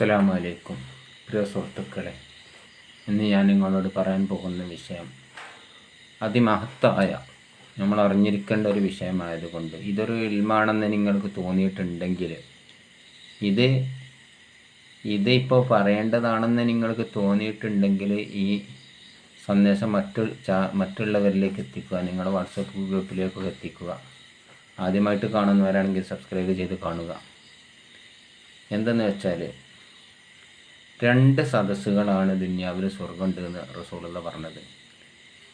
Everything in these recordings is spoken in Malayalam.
അസ്സലാമു അലൈക്കും പ്രിയ സുഹൃത്തുക്കളെ ഇന്ന് ഞാൻ നിങ്ങളോട് പറയാൻ പോകുന്ന വിഷയം അതിമഹത്തായ നമ്മൾ അറിഞ്ഞിരിക്കേണ്ട ഒരു വിഷയമായതുകൊണ്ട്. ഇതൊരു ഇൽമാണെന്ന് നിങ്ങൾക്ക് തോന്നിയിട്ടുണ്ടെങ്കിൽ ഇത് ഇത് ഇപ്പോൾ പറയേണ്ടതാണെന്ന് നിങ്ങൾക്ക് തോന്നിയിട്ടുണ്ടെങ്കിൽ ഈ സന്ദേശം മറ്റു മറ്റുള്ളവരിലേക്ക് എത്തിക്കുക നിങ്ങളുടെ വാട്സപ്പ് ഗ്രൂപ്പിലേക്കൊക്കെ എത്തിക്കുക. ആദ്യമായിട്ട് കാണുന്നവരാണെങ്കിൽ സബ്സ്ക്രൈബ് ചെയ്ത് കാണുക. എന്തെന്ന് വെച്ചാൽ രണ്ട് സദസ്സുകളാണ് ദുന്യാവിൽ സ്വർഗമുണ്ട് എന്ന് റസൂലുള്ള പറഞ്ഞത്.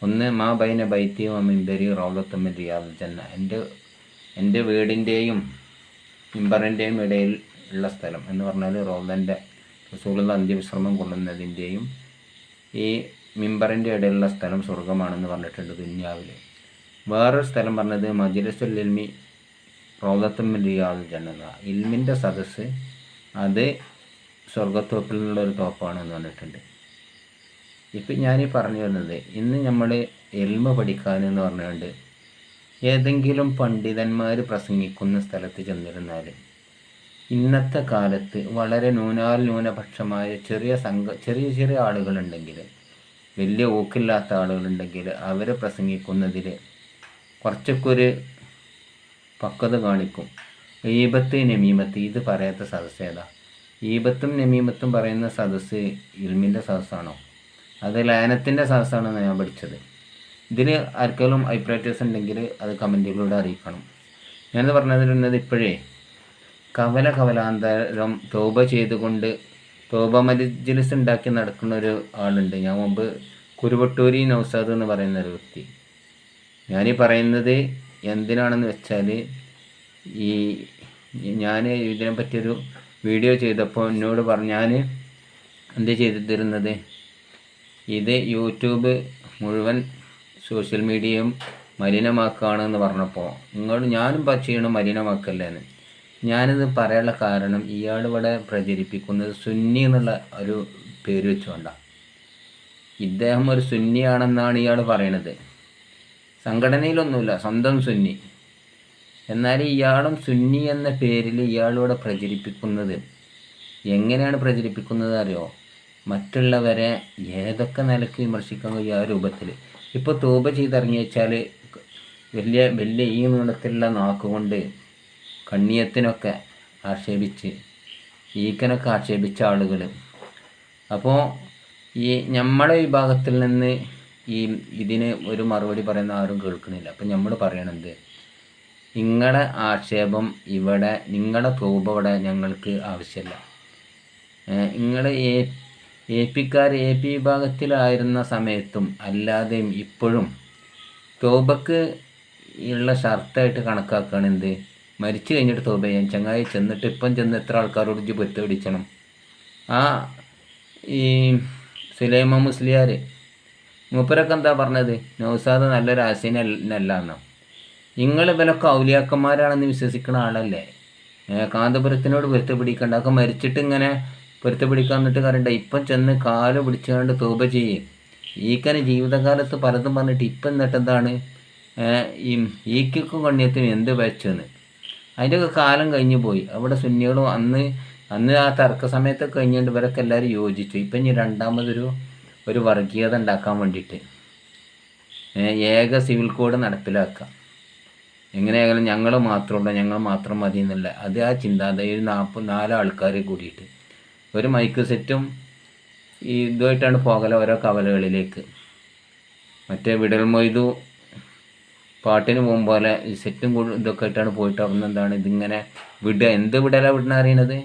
ഒന്ന് മാ ബൈന ബൈത്തിയും മിമ്പരി റൗലത്തമ്മ റിയാദ് ജന്ന. എന്റെ എന്റെ വീടിന്റെയും മിമ്പറിന്റെയും ഇടയിൽ ഉള്ള സ്ഥലം എന്ന് പറഞ്ഞാൽ റൗലന്റെ റസൂലുള്ള അന്ത്യവിശ്രമം കൊള്ളുന്നതിന്റെയും ഈ മിമ്പറിന്റെ ഇടയിലുള്ള സ്ഥലം സ്വർഗമാണെന്ന് പറഞ്ഞിട്ടുണ്ട് ദുന്യാവിൽ വേറൊരു സ്ഥലം പറഞ്ഞത് മജിലസുൽ ഇൽമി റൗലത്തമ്മ റിയാദ് ജന്ന. ഇൽമിന്റെ സദസ്സ് അത് സ്വർഗത്തോപ്പിൽ നിന്നുള്ള ഒരു തോപ്പാണ് എന്ന് പറഞ്ഞിട്ടുണ്ട്. ഇപ്പം ഞാൻ പറഞ്ഞു വരുന്നത് ഇന്ന് നമ്മൾ എൽമ പഠിക്കാനെന്ന് പറഞ്ഞുകൊണ്ട് ഏതെങ്കിലും പണ്ഡിതന്മാർ പ്രസംഗിക്കുന്ന സ്ഥലത്ത് ചെന്നിരുന്നാൽ ഇന്നത്തെ കാലത്ത് വളരെ ന്യൂനാൽ ന്യൂനപക്ഷമായ ചെറിയ സംഘ ചെറിയ ചെറിയ ആളുകളുണ്ടെങ്കിൽ വലിയ ഊക്കില്ലാത്ത ആളുകളുണ്ടെങ്കിൽ അവർ പ്രസംഗിക്കുന്നതിൽ കുറച്ചൊക്കെ ഒരു പക്വത കാണിക്കും. ഈബത്ത് നമീമത്ത് ഇത് പറയാത്ത സദസ്സ് ഏതാ ഈബത്തും നമീമത്തും പറയുന്ന സദസ്സ് ഇൽമിന്റെ സദസ്സാണോ? അത് ലാനത്തിന്റെ സദസ്സാണെന്ന് ഞാൻ പഠിച്ചത്. ഇതിൽ ആർക്കെങ്കിലും അഭിപ്രായറ്റേഴ്സ് ഉണ്ടെങ്കിൽ അത് കമന്റുകളിലൂടെ അറിയിക്കണം. ഞാനത് പറഞ്ഞതിരുന്നത് ഇപ്പോഴേ കവല കവലാന്തരം തോപ ചെയ്തുകൊണ്ട് തോപ മജിലിസ് ഉണ്ടാക്കി നടക്കുന്ന ഒരു ആളുണ്ട്. ഞാൻ മുമ്പ് കുരുവട്ടൂരി നൗസാദ് എന്ന് പറയുന്ന ഒരു വ്യക്തി. ഞാനീ പറയുന്നത് എന്തിനാണെന്ന് വെച്ചാൽ ഈ ഞാൻ ഇതിനെ പറ്റിയൊരു വീഡിയോ ചെയ്തപ്പോൾ എന്നോട് പറഞ്ഞാൽ എന്ത് ചെയ്തിരുന്നത്? ഇത് യൂട്യൂബ് മുഴുവൻ സോഷ്യൽ മീഡിയയും മലിനമാക്കുകയാണെന്ന് പറഞ്ഞപ്പോൾ നിങ്ങൾ ഞാനും പക്ഷേയാണ് മലിനമാക്കല്ലേന്ന്. ഞാനിത് പറയാനുള്ള കാരണം ഇയാൾ ഇവിടെ പ്രചരിപ്പിക്കുന്നത് സുന്നി എന്നുള്ള ഒരു പേര് വെച്ചുകൊണ്ടാണ് ഇദ്ദേഹം ഒരു സുന്നിയാണെന്നാണ് ഇയാൾ പറയണത്. സംഘടനയിലൊന്നുമില്ല സ്വന്തം സുന്നി. എന്നാൽ ഇയാളും സുന്നി എന്ന പേരിൽ ഇയാളിവിടെ പ്രചരിപ്പിക്കുന്നത് എങ്ങനെയാണ് പ്രചരിപ്പിക്കുന്നത് അറിയോ? മറ്റുള്ളവരെ ഏതൊക്കെ നിലയ്ക്ക് വിമർശിക്കാൻ ഈ ആ രൂപത്തിൽ? ഇപ്പോൾ തൂപ ചെയ്തിറങ്ങി വെച്ചാൽ വലിയ വലിയ ഈ നീളത്തിലുള്ള നാക്കുകൊണ്ട് കണ്ണിയത്തിനൊക്കെ ആക്ഷേപിച്ച് ഈക്കനൊക്കെ ആക്ഷേപിച്ച ആളുകൾ. അപ്പോൾ ഈ നമ്മളെ വിഭാഗത്തിൽ നിന്ന് ഈ ഇതിന് ഒരു മറുപടി പറയുന്ന ആരും കേൾക്കുന്നില്ല. അപ്പം നമ്മൾ പറയണത് നിങ്ങളെ ആക്ഷേപം ഇവിടെ നിങ്ങളുടെ തൂപ ഇവിടെ ഞങ്ങൾക്ക് ആവശ്യമില്ല നിങ്ങൾ എ എ പിക്കാർ എ പി വിഭാഗത്തിലായിരുന്ന സമയത്തും അല്ലാതെയും ഇപ്പോഴും തോബക്ക് ഉള്ള ഷർത്തായിട്ട് കണക്കാക്കുകയാണ് എന്ത്? മരിച്ചു കഴിഞ്ഞിട്ട് തോബ ചെയ്യാൻ ചങ്ങായി ചെന്നിട്ട് ഇപ്പം ചെന്ന് എത്ര ആൾക്കാരോട് ഇജ്ജ് പൊത്ത് പിടിക്കണം ആ ഈ സുലൈമ മുസ്ലിയാർ മൂപ്പരൊക്കെ എന്താ പറഞ്ഞത്? നൗസാദ് നല്ലൊരു ആശയനല്ല എന്നാ നിങ്ങൾ ഇവരൊക്കെ ഔലിയാക്കന്മാരാണെന്ന് വിശ്വസിക്കുന്ന ആളല്ലേ? കാന്തപുരത്തിനോട് പൊരുത്ത പിടിക്കണ്ട. ഒക്കെ മരിച്ചിട്ട് ഇങ്ങനെ പൊരുത്ത പിടിക്കാൻ എന്നിട്ട് കറണ്ട ഇപ്പം ചെന്ന് കാൽ പിടിച്ചുകൊണ്ട് തൂപ ചെയ്യും. ഈക്കന് ജീവിതകാലത്ത് പലതും പറഞ്ഞിട്ട് ഇപ്പം എന്നിട്ട് എന്താണ് ഈ ഈക്കും കണ്ണിയത്തിനും എന്ത് വെച്ചെന്ന് അതിന്റെയൊക്കെ കാലം കഴിഞ്ഞു പോയി. അവിടെ സുന്നികളും അന്ന് അന്ന് ആ തർക്ക സമയത്തൊക്കെ കഴിഞ്ഞുകൊണ്ട് ഇവരൊക്കെ എല്ലാവരും യോജിച്ചു. ഇപ്പം ഇനി രണ്ടാമതൊരു ഒരു വർഗീയത ഉണ്ടാക്കാൻ വേണ്ടിയിട്ട്. ഏക സിവിൽ കോഡ് നടപ്പിലാക്കുക. എങ്ങനെയായാലും ഞങ്ങൾ മാത്രമുള്ള ഞങ്ങൾ മാത്രം മതി എന്നല്ല അത് ആ ചിന്താഗതി ഒരു നാൽപ്പത് നാല് കൂടിയിട്ട്. ഒരു മൈക്ക് സെറ്റും ഈ ഇതുമായിട്ടാണ് പോകല ഓരോ കവലകളിലേക്ക്. മറ്റേ വിടൽ മൊയ്തു പാട്ടിന് പോകും പോലെ ഈ സെറ്റും ഇതൊക്കെ ആയിട്ടാണ് പോയിട്ട് അവിടെ നിന്ന് എന്താണ് ഇതിങ്ങനെ വിടുക. എന്ത് വിടല വിടണ അറിയണത്?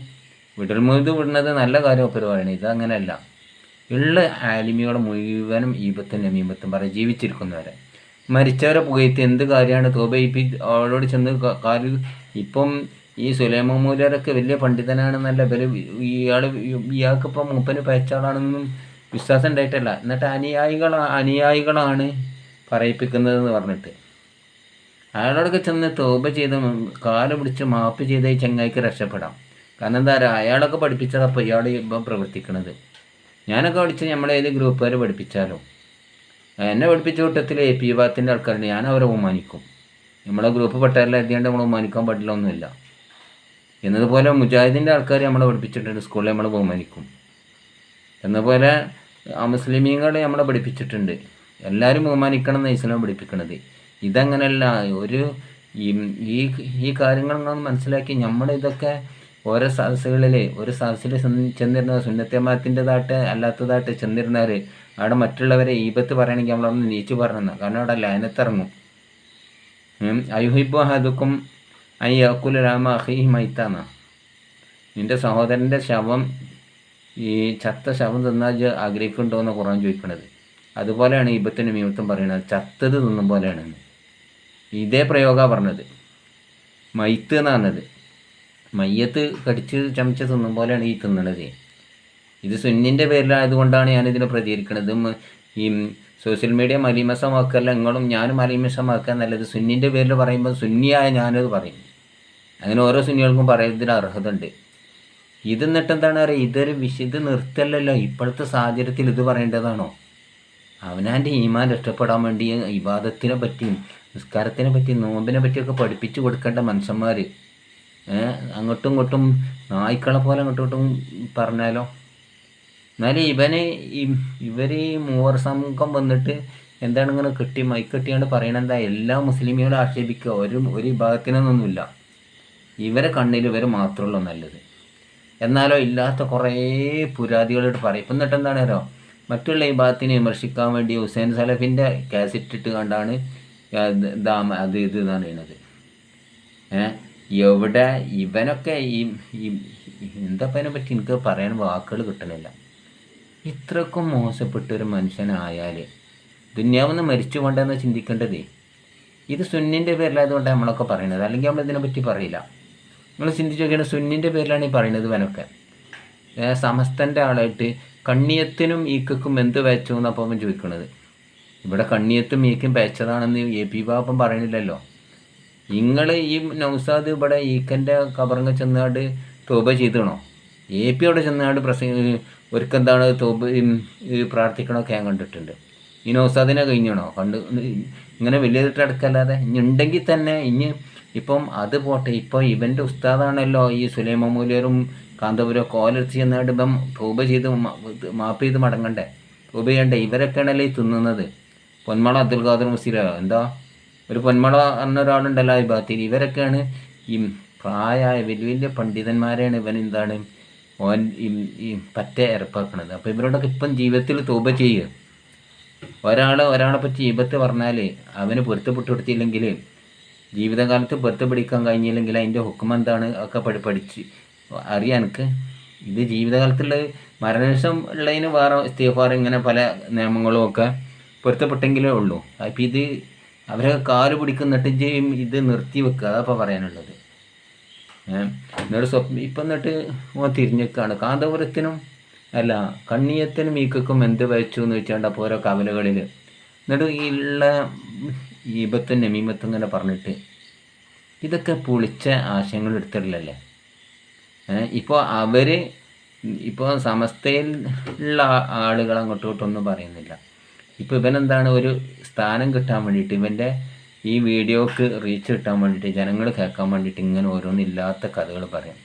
വിടൽ മൊയ്തു വിടുന്നത് നല്ല കാര്യം പറയണേ ഇത് അങ്ങനെയല്ല. ഉള്ള ആലിമികളെ മുഴുവനും ഈപത്തും നമീപത്തും പറയും ജീവിച്ചിരിക്കുന്നവരെ. മരിച്ചവരെ പുകയത്ത് എന്ത് കാര്യമാണ് തോബ? ഇപ്പി അവളോട് ചെന്ന് കാലിൽ ഇപ്പം ഈ സുലൈമ മൂലരൊക്കെ വലിയ പണ്ഡിതനാണെന്നല്ല ഇവർ ഇയാൾ ഇയാൾക്കിപ്പം മൂപ്പന് പയച്ചാളാണെന്നും വിശ്വാസം ഉണ്ടായിട്ടല്ല. എന്നിട്ട് അനുയായികൾ അനുയായികളാണ് പറയിപ്പിക്കുന്നതെന്ന് പറഞ്ഞിട്ട്. അയാളോടൊക്കെ ചെന്ന് തോപ ചെയ്ത് കാൽ പിടിച്ച് മാപ്പ് ചെയ്ത് ഈ ചങ്ങായിക്ക് രക്ഷപ്പെടാം. കാരണം എന്താ പറയുക അയാളൊക്കെ പഠിപ്പിച്ചതപ്പോൾ ഇയാൾ ഇപ്പം പ്രവർത്തിക്കുന്നത് ഞാനൊക്കെ പഠിച്ച് നമ്മളേത് ഗ്രൂപ്പുകാർ പഠിപ്പിച്ചാലോ എന്നെ പഠിപ്പിച്ച കൂട്ടത്തിൽ എ പി വിഭാഗത്തിന്റെ ആൾക്കാരുണ്ട്. ഞാൻ അവരെ ബഹുമാനിക്കും. നമ്മളെ ഗ്രൂപ്പ് പെട്ടവരെല്ലാം എഴുതിയാണ്ട് നമ്മൾ ബഹുമാനിക്കാൻ പറ്റില്ല ഒന്നുമില്ല. എന്നതുപോലെ മുജാഹിദിന്റെ ആൾക്കാർ നമ്മളെ പഠിപ്പിച്ചിട്ടുണ്ട്. സ്കൂളിൽ നമ്മൾ ബഹുമാനിക്കും. എന്നതുപോലെ മുസ്ലിമീങ്ങളെ നമ്മളെ പഠിപ്പിച്ചിട്ടുണ്ട്. എല്ലാവരും ബഹുമാനിക്കണം എന്ന് ഇസ്ലാം പഠിപ്പിക്കണത്. ഇതങ്ങനെയല്ല ഒരു ഈ ഈ കാര്യങ്ങളൊന്നും മനസ്സിലാക്കി നമ്മൾ ഇതൊക്കെ ഓരോ സദസ്സുകളിൽ ഒരു സദസ്സിൽ ചെന്നിരുന്ന സുന്നത്തമാത്തിന്റെതായിട്ട് അല്ലാത്തതായിട്ട് ചെന്നിരുന്നാൽ അവിടെ മറ്റുള്ളവരെ ഈപത്ത് പറയണമെങ്കിൽ നമ്മളവിടെ നീച്ചു പറഞ്ഞു കാരണം അവിടെ ലയനത്തിറങ്ങും അയുഹിബു ഹദുക്കും ഐ അക്കുൽ രാമ അഹി മൈത്താന്ന നിന്റെ സഹോദരന്റെ ശവം ഈ ചത്ത ശവം തിന്നാൽ ആഗ്രഹിക്കുന്നുണ്ടോ എന്ന് ഖുറാൻ ചോദിക്കുന്നത് അതുപോലെയാണ് ഈബത്തിന് മീമത്തും പറയുന്നത്. ചത്തത് തിന്നും പോലെയാണ് ഇതേ പ്രയോഗമാണ് പറഞ്ഞത്. മൈത്ത് എന്ന് പറഞ്ഞത് മയ്യത്ത് കടിച്ച് ചമച്ച് തിന്നും പോലെയാണ് ഈ തിന്നണത്. ഇത് സുന്നിന്റെ പേരിലായതുകൊണ്ടാണ് ഞാനിതിനെ പ്രതികരിക്കുന്നത് ഈ സോഷ്യൽ മീഡിയ മലീമസമാക്കല്ല നിങ്ങളും ഞാനും മലീമസമാക്കുക നല്ലത്. സുന്നിന്റെ പേരിൽ പറയുമ്പോൾ സുന്നിയായ ഞാനത് പറയും. അങ്ങനെ ഓരോ സുന്നികൾക്കും പറയുന്നതിന് അർഹത ഉണ്ട് ഇത് എന്നിട്ട് എന്താണ് പറയുക ഇതൊരു വിശ ഇത് നിർത്തല്ലല്ലോ ഇപ്പോഴത്തെ സാഹചര്യത്തിൽ ഇത് പറയേണ്ടതാണോ? അവനാന്റെ ഈമാൻ രക്ഷപ്പെടാൻ വേണ്ടി ഇബാദത്തിനെ പറ്റിയും നിസ്കാരത്തിനെ പറ്റിയും നോമ്പിനെ പറ്റിയൊക്കെ പഠിപ്പിച്ചു കൊടുക്കേണ്ട മനുഷ്യന്മാർ അങ്ങോട്ടും ഇങ്ങോട്ടും നായ്ക്കളെ പോലെ അങ്ങോട്ടും ഇങ്ങോട്ടും പറഞ്ഞാലോ? എന്നാലും ഇവന് ഇവർ ഈ മൂവർ സമൂഹം വന്നിട്ട് എന്താണ് ഇങ്ങനെ കെട്ടി മൈക്കെട്ടിയാണ്ട് പറയണെന്താ? എല്ലാ മുസ്ലിമികളും ആക്ഷേപിക്കുക. ഒരു ഒരു വിഭാഗത്തിനൊന്നുമില്ല. ഇവരെ കണ്ണിൽ ഇവർ മാത്രമുള്ളൂ നല്ലത്. എന്നാലോ ഇല്ലാത്ത കുറേ പുരാതികളോട് പറയും. ഇപ്പം എന്നിട്ട് എന്താണ് അറിയോ? മറ്റുള്ള ഈ ഭാഗത്തിനെ വിമർശിക്കാൻ വേണ്ടി ഹുസൈൻ സലഫിന്റെ കാസറ്റ് ഇട്ട് കണ്ടാണ് അത് ഇത് എന്നാണ് പറയുന്നത്. ഏഹ് എവിടെ ഇവനൊക്കെ ഈ എന്താ പറ്റി എനിക്ക് പറയാൻ വാക്കുകൾ കിട്ടണില്ല. ഇത്രക്കും മോശപ്പെട്ട ഒരു മനുഷ്യനായാൽ ദുന്യാവെന്ന് മരിച്ചു കൊണ്ടെന്ന് ചിന്തിക്കേണ്ടതേ ഇത് സുന്നിന്റെ പേരിലായതുകൊണ്ടാണ് നമ്മളൊക്കെ പറയുന്നത് അല്ലെങ്കിൽ നമ്മൾ ഇതിനെപ്പറ്റി പറയില്ല. നിങ്ങൾ ചിന്തിച്ച് നോക്കിയാണ് സുന്നിന്റെ പേരിലാണ് ഈ പറയുന്നത് ഇവനൊക്കെ. സമസ്തന്റെ ആളായിട്ട് കണ്ണിയത്തിനും ഈക്കും എന്ത് വെച്ചു എന്നപ്പോൾ ചോദിക്കണത്. ഇവിടെ കണ്ണിയത്തും ഈക്കും വെച്ചതാണെന്ന് എ പി ബാബം പറയണില്ലല്ലോ നിങ്ങൾ ഈ നൗസാദ് ഇവിടെ ഈക്കന്റെ കബറങ്ങ ചെന്നാട് തോബ ചെയ്തണോ എ പി അവിടെ ചെന്നാട് പ്രസംഗ ഒരുക്കെന്താണ് തോപ പ്രാർത്ഥിക്കണമൊക്കെ ഞാൻ കണ്ടിട്ടുണ്ട്. ഈ നൗസാദിനെ കഴിഞ്ഞണോ? കണ്ട് ഇങ്ങനെ വലിയതിട്ട് അടുക്കല്ലാതെ ഇനി ഉണ്ടെങ്കിൽ തന്നെ ഇനി ഇപ്പം അത് പോട്ടെ. ഇപ്പോൾ ഇവന്റെ ഉസ്താദാണല്ലോ ഈ സുലൈമ മൂലിയറും കാന്തപുരം കോലർച്ചി ചെന്നാട് ഇപ്പം തോബ ചെയ്ത് മാപ്പ് ചെയ്ത് മടങ്ങണ്ടേ? തോപ ചെയ്യണ്ടേ? ഇവരൊക്കെയാണല്ലോ ഈ തിന്നുന്നത്. പൊന്മള അബ്ദുൽ ഖാദർ മുസീരോ എന്താ? ഒരു പൊന്മള എന്ന ഒരാളുണ്ടല്ലോ ഈ ഭാഗത്തിൽ ഇവരൊക്കെയാണ് ഈ പ്രായമായ വലിയ വലിയ പണ്ഡിതന്മാരെയാണ് ഇവൻ എന്താണ് ഓൻ ഈ പറ്റ ഇറപ്പാക്കുന്നത് അപ്പോൾ ഇവരോടൊക്കെ ഇപ്പം ജീവിതത്തിൽ തൂപ ചെയ്യുക. ഒരാൾ ഒരാളെ പറ്റി ജീവിതത്തിൽ പറഞ്ഞാൽ അവന് പൊരുത്തപ്പെട്ടു കൊടുത്തില്ലെങ്കിൽ ജീവിതകാലത്ത് പൊരുത്തപ്പെടിക്കാൻ കഴിഞ്ഞില്ലെങ്കിൽ അതിന്റെ ഹുക്കം എന്താണ് ഒക്കെ പഠി പഠിച്ച് അറിയാം എനിക്ക്. ഇത് ജീവിതകാലത്തുള്ള മരണശേഷം ഉള്ളതിന് വേറെ ഇസ്തീഫാർ ഇങ്ങനെ പല നിയമങ്ങളും ഒക്കെ പൊരുത്തപ്പെട്ടെങ്കിലേ ഉള്ളൂ. അപ്പം ഇത് അവരെ കാൽ പിടിക്കുന്നിട്ട് ഇത് നിർത്തി വെക്കുക അതപ്പോൾ പറയാനുള്ളത്. എന്നിട്ട് സ്വപ്ന ഇപ്പം എന്നിട്ട് തിരിഞ്ഞേക്കാണ്. കാന്തപുരത്തിനും അല്ല കണ്ണിയത്തിനും ഈക്കും എന്ത് വയച്ചു എന്ന് വെച്ചാണ്ട് അപ്പോൾ ഓരോ കവലകളിൽ എന്നിട്ട് ഈ ഉള്ള ഈപത്തും നമീമത്തും ഇങ്ങനെ പറഞ്ഞിട്ട് ഇതൊക്കെ പൊളിച്ച ആശയങ്ങൾ എടുത്തിട്ടില്ലല്ലേ? ഇപ്പോൾ അവർ ഇപ്പോൾ സമസ്തയിൽ ഉള്ള ആളുകൾ അങ്ങോട്ടും ഇങ്ങോട്ടൊന്നും പറയുന്നില്ല. ഇപ്പോൾ ഇവനെന്താണ് ഒരു സ്ഥാനം കിട്ടാൻ വേണ്ടിയിട്ട് ഇവന്റെ ഈ വീഡിയോക്ക് റീച്ച് കിട്ടാൻ വേണ്ടിയിട്ട് ജനങ്ങൾ കേൾക്കാൻ വേണ്ടിയിട്ട് ഇങ്ങനെ ഓരോന്നില്ലാത്ത കഥകൾ പറയും.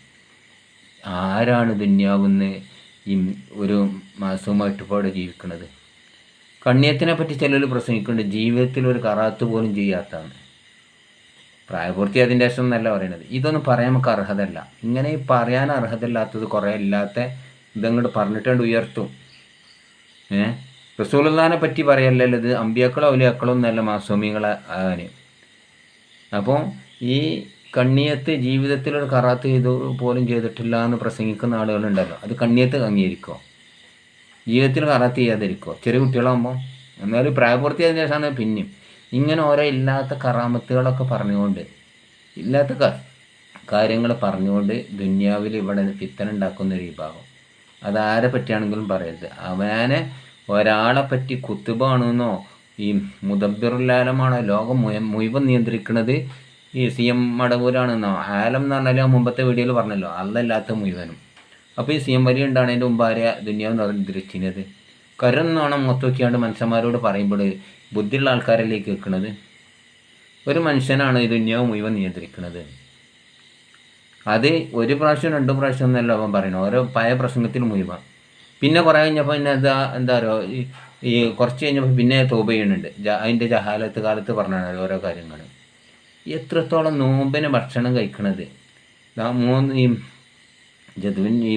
ആരാണ് ദുന്യാവുന്ന് ഈ ഒരു മാസവുമായിട്ട് ഇപ്പോൾ ജീവിക്കുന്നത് കണ്ണിയത്തിനെ പറ്റി ചിലർ പ്രസംഗിക്കുന്നുണ്ട് ജീവിതത്തിൽ ഒരു കറാത്ത് പോലും ചെയ്യാത്തതാണ്. പ്രായപൂർത്തി അതിന്റെ ശേഷം എന്നല്ല പറയുന്നത് ഇതൊന്നും പറയാൻ നമുക്ക് അർഹതല്ല. ഇങ്ങനെ പറയാൻ അർഹതയില്ലാത്തത് കുറേ ഇല്ലാത്ത ഇതങ്ങോട്ട് പറഞ്ഞിട്ടുണ്ട് ഉയർത്തും. ഏഹ് റസൂലുള്ളാനെ പറ്റി പറയല്ലല്ലോ ഇത് അമ്പിയാക്കളോ ഔലിയാക്കളോ എന്നല്ല മാസോമികളെ ആകാന് അപ്പോൾ ഈ കണ്ണിയത്ത് ജീവിതത്തിൽ ഒരു കറാത്ത് ചെയ്തു പോലും ചെയ്തിട്ടില്ല എന്ന് പ്രസംഗിക്കുന്ന ആളുകളുണ്ടല്ലോ. അത് കണ്ണിയത്ത് അംഗീകരിക്കുമോ ജീവിതത്തിൽ കറാത്ത് ചെയ്യാതിരിക്കോ? ചെറിയ കുട്ടികളാകുമ്പോൾ എന്നാലും പ്രായപൂർത്തിയായതിനു ശേഷമാണ് പിന്നെയും. ഇങ്ങനെ ഓരോ ഇല്ലാത്ത കറാമത്തുകളൊക്കെ പറഞ്ഞുകൊണ്ട് ഇല്ലാത്ത കാര്യങ്ങൾ പറഞ്ഞുകൊണ്ട് ദുന്യാവിൽ ഇവിടെ ഫിത്തന ഉണ്ടാക്കുന്ന ഒരു വിഭാഗം. അതാരെ പറ്റിയാണെങ്കിലും പറയരുത്. അവനെ ഒരാളെ പറ്റി കുത്തുബാണെന്നോ ഈ മുദബിറുല്ലാലമാണോ ലോകം മുഴുവൻ നിയന്ത്രിക്കുന്നത് ഈ സി എം മടവൂരാണെന്നോ? ആലം എന്ന് പറഞ്ഞാൽ ആ മുമ്പത്തെ വീഡിയോയിൽ പറഞ്ഞല്ലോ. അല്ലല്ലാത്ത മുഴുവനും. അപ്പോൾ ഈ സി എം വലിയ ഉണ്ടാണ് അതിന്റെ മുമ്പ് ആരെയാ ദുന്യാവ് നിയന്ത്രിച്ചിരുന്നത് കരുന്നാണ് മൊത്തമൊക്കെയാണ്ട് മനുഷ്യന്മാരോട് പറയുമ്പോൾ ബുദ്ധിയുള്ള ആൾക്കാരിലേക്ക് വെക്കുന്നത് ഒരു മനുഷ്യനാണ് ഈ ദുന്യാവ് മുഴുവൻ നിയന്ത്രിക്കുന്നത് അത് ഒരു പ്രാവശ്യം രണ്ട് പ്രാവശ്യം എന്നല്ല അവൻ പറയുന്നത്. ഓരോ പഴയ പ്രസംഗത്തിൽ മുഴുവൻ. പിന്നെ കുറേ കഴിഞ്ഞപ്പോൾ പിന്നെ എന്താ എന്താ പറയുക ഈ കുറച്ച് കഴിഞ്ഞപ്പോൾ പിന്നെ തോപ ചെയ്യുന്നുണ്ട്. അതിന്റെ ജഹാലത്ത് കാലത്ത് പറഞ്ഞാണ് ഓരോ കാര്യങ്ങൾ എത്രത്തോളം നോമ്പിന് ഭക്ഷണം കഴിക്കണത്? മൂന്ന് ഈ ജതുവിൻ ഈ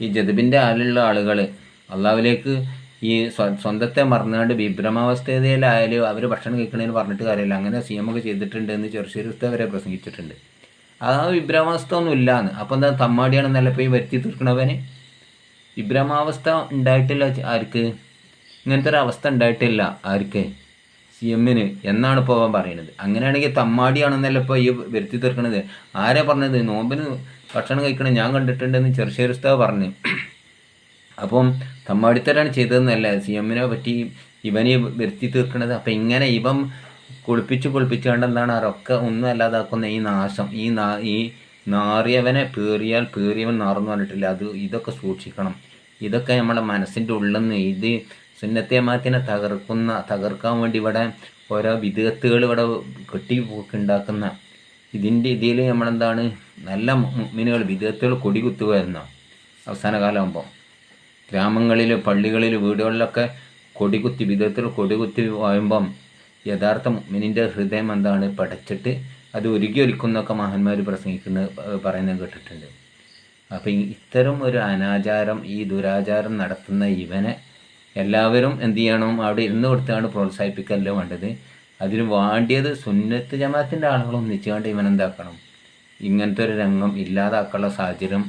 ഈ ജതുബിന്റെ ആലുള്ള ആളുകൾ അള്ളാവിലേക്ക് ഈ സ്വ- സ്വന്തത്തെ മറന്നുകൊണ്ട് വിഭ്രമാവസ്ഥയിലായാലും അവർ ഭക്ഷണം കഴിക്കണമെന്ന് പറഞ്ഞിട്ട് കാര്യമില്ല അങ്ങനെ സി എം ഒക്കെ ചെയ്തിട്ടുണ്ട് എന്ന് ചെറുശ്ശേരി ഉസ്താദ് വരെ പ്രസംഗിച്ചിട്ടുണ്ട്. ആ വിഭ്രമാവസ്ഥ ഒന്നും ഇല്ലാന്ന് അപ്പോൾ എന്താ തമ്മാടിയാണെന്നല്ല പോയി വരുത്തി തീർക്കണവന്? വിഭ്രമാവസ്ഥ ഉണ്ടായിട്ടില്ല ആർക്ക്? ഇങ്ങനത്തെ ഒരു അവസ്ഥ ഉണ്ടായിട്ടില്ല ആർക്ക്? സി എമ്മിന് എന്നാണ് ഇപ്പോൾ അവൻ പറയുന്നത്. അങ്ങനെയാണെങ്കിൽ തമ്മാടിയാണെന്നല്ല ഇപ്പോൾ ഈ വരുത്തി തീർക്കണത്? ആരാ പറഞ്ഞത്? നോമ്പിന് ഭക്ഷണം കഴിക്കണം ഞാൻ കണ്ടിട്ടുണ്ടെന്ന് ചെറുശ്ശേരി ഉസ്താദ് പറഞ്ഞു. അപ്പം തമ്മാടിത്തരാണ് ചെയ്തതെന്നല്ല. സി എമ്മിനെ പറ്റി ഇവനെ വരുത്തി തീർക്കണത്. അപ്പം ഇങ്ങനെ ഇവൻ കുളിപ്പിച്ച് കുളിപ്പിച്ചുകൊണ്ട് എന്താണ്? അതൊക്കെ ഒന്നും അല്ലാതാക്കുന്ന ഈ നാശം ഈ നാ ഈ നാറിയവനെ പേറിയാൽ പേറിയവൻ നാറെന്ന് പറഞ്ഞിട്ടില്ല. അത് ഇതൊക്കെ സൂക്ഷിക്കണം. ഇതൊക്കെ നമ്മുടെ മനസ്സിന്റെ ഉള്ളിൽ നിന്ന് ഇത് സുന്നത്തേമാത്തിനെ തകർക്കുന്ന തകർക്കാൻ വേണ്ടി ഇവിടെ ഓരോ വിദഗത്തുകൾ ഇവിടെ കെട്ടി ഉണ്ടാക്കുന്ന ഇതിന്റെ ഇതിൽ നമ്മളെന്താണ് നല്ല മിനുകൾ വിദഗ്ധകൾ കൊടികുത്തുക എന്ന അവസാന കാലമാകുമ്പോൾ ഗ്രാമങ്ങളിൽ പള്ളികളിൽ വീടുകളിലൊക്കെ കൊടികുത്തി വിധത്തിൽ കൊടികുത്തി വായുമ്പം യഥാർത്ഥ മീനിന്റെ ഹൃദയം എന്താണ്? പടച്ചിട്ട് അത് ഒരുക്കി ഒരുക്കുന്നൊക്കെ മഹാന്മാർ പ്രസംഗിക്കുന്ന പറയുന്നത് കേട്ടിട്ടുണ്ട്. അപ്പം ഇത്തരം ഒരു അനാചാരം ഈ ദുരാചാരം നടത്തുന്ന ഇവനെ എല്ലാവരും എന്ത് ചെയ്യണം? അവിടെ ഇരുന്ന് കൊടുത്താണ് പ്രോത്സാഹിപ്പിക്കല്ലോ വേണ്ടത്. അതിന് വേണ്ടിയത് സുന്നത്ത് ജമാഅത്തിന്റെ ആളുകൾ ഒന്നിച്ചുകൊണ്ട് ഇവനെന്താക്കണം ഇങ്ങനത്തെ ഒരു രംഗം ഇല്ലാതാക്കാനുള്ള സാഹചര്യം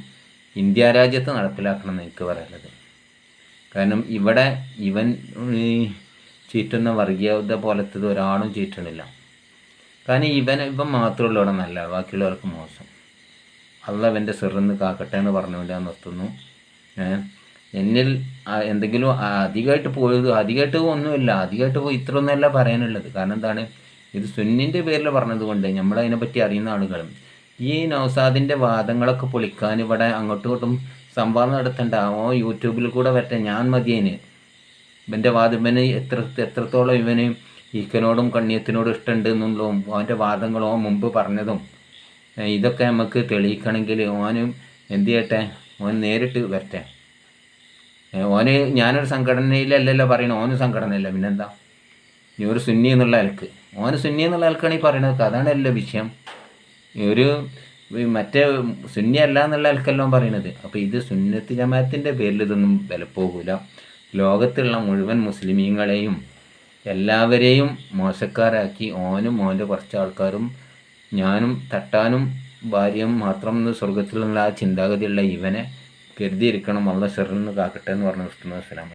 ഇന്ത്യ രാജ്യത്ത് നടപ്പിലാക്കണം എന്ന് എനിക്ക് പറയുന്നത് കാരണം ഇവിടെ ഇവൻ ചീറ്റുന്ന വർഗീയത പോലത്തത് ഒരാളും ചീറ്റണില്ല. കാരണം ഇവൻ ഇവൻ മാത്രമേ ഇവിടെ നല്ല ബാക്കിയുള്ളവർക്ക് മോശം. അല്ല അവന്റെ സിറിന്ന് കാക്കട്ടെ എന്ന് പറഞ്ഞുകൊണ്ട് ഞാൻ നിർത്തുന്നു. എന്നിൽ എന്തെങ്കിലും അധികമായിട്ട് പോയത് അധികമായിട്ട് ഒന്നുമില്ല. അധികമായിട്ട് പോയി ഇത്ര ഒന്നുമല്ല പറയാനുള്ളത്. കാരണം എന്താണ്? ഇത് സുന്നിന്റെ പേരിൽ പറഞ്ഞത് കൊണ്ട് നമ്മളതിനെപ്പറ്റി അറിയുന്ന ആളുകളും ഈ നൗസാദിന്റെ വാദങ്ങളൊക്കെ പൊളിക്കാൻ ഇവിടെ അങ്ങോട്ടും ഇങ്ങോട്ടും സംവാദം നടത്തണ്ട. ഓ യൂട്യൂബിൽ കൂടെ വരട്ടെ. ഞാൻ മതിയേന്. ഇവന്റെ വാദം ഇവന് എത്ര എത്രത്തോളം ഇവന് ഈക്കനോടും കണ്ണിയത്തിനോടും ഇഷ്ടമുണ്ട് എന്നുള്ളതും അവന്റെ വാദങ്ങളോ മുമ്പ് പറഞ്ഞതും ഇതൊക്കെ നമുക്ക് തെളിയിക്കണമെങ്കിൽ ഓനും എന്ത് ചെയ്യട്ടെ? ഓൻ നേരിട്ട് വരട്ടെ. ഓന് ഞാനൊരു സംഘടനയിലല്ലല്ലോ പറയണത് ഓന് സംഘടനയില്ല. പിന്നെന്താ? ഈ ഒരു സുന്നി എന്നുള്ള അൽക്ക് ഓന് സുന്നി എന്നുള്ള അൽക്കാണ് ഈ പറയണത് അതാണല്ലോ വിഷയം. ഒരു മറ്റേ സുന്നി അല്ല എന്നുള്ള അൽക്കെല്ലാം പറയണത് അപ്പോൾ ഇത് സുന്നത്ത് ജമാഅത്തിന്റെ പേരിൽ ഇതൊന്നും വിലപ്പോകില്ല ലോകത്തുള്ള മുഴുവൻ മുസ്ലിമീങ്ങളെയും എല്ലാവരെയും മോശക്കാരാക്കി. ഓനും ഓന്റെ കുറച്ച് ആൾക്കാരും ഞാനും തട്ടാനും ഭാര്യയും മാത്രം എന്ന് സ്വർഗത്തിലുള്ള ആ ചിന്താഗതിയുള്ള ഇവനെ കരുതിയിരിക്കണം. അള്ള ഷെറിൽ നിന്ന് കാക്കട്ടെ എന്ന് പറഞ്ഞു നിർത്തുന്നു. അസ്സലാമു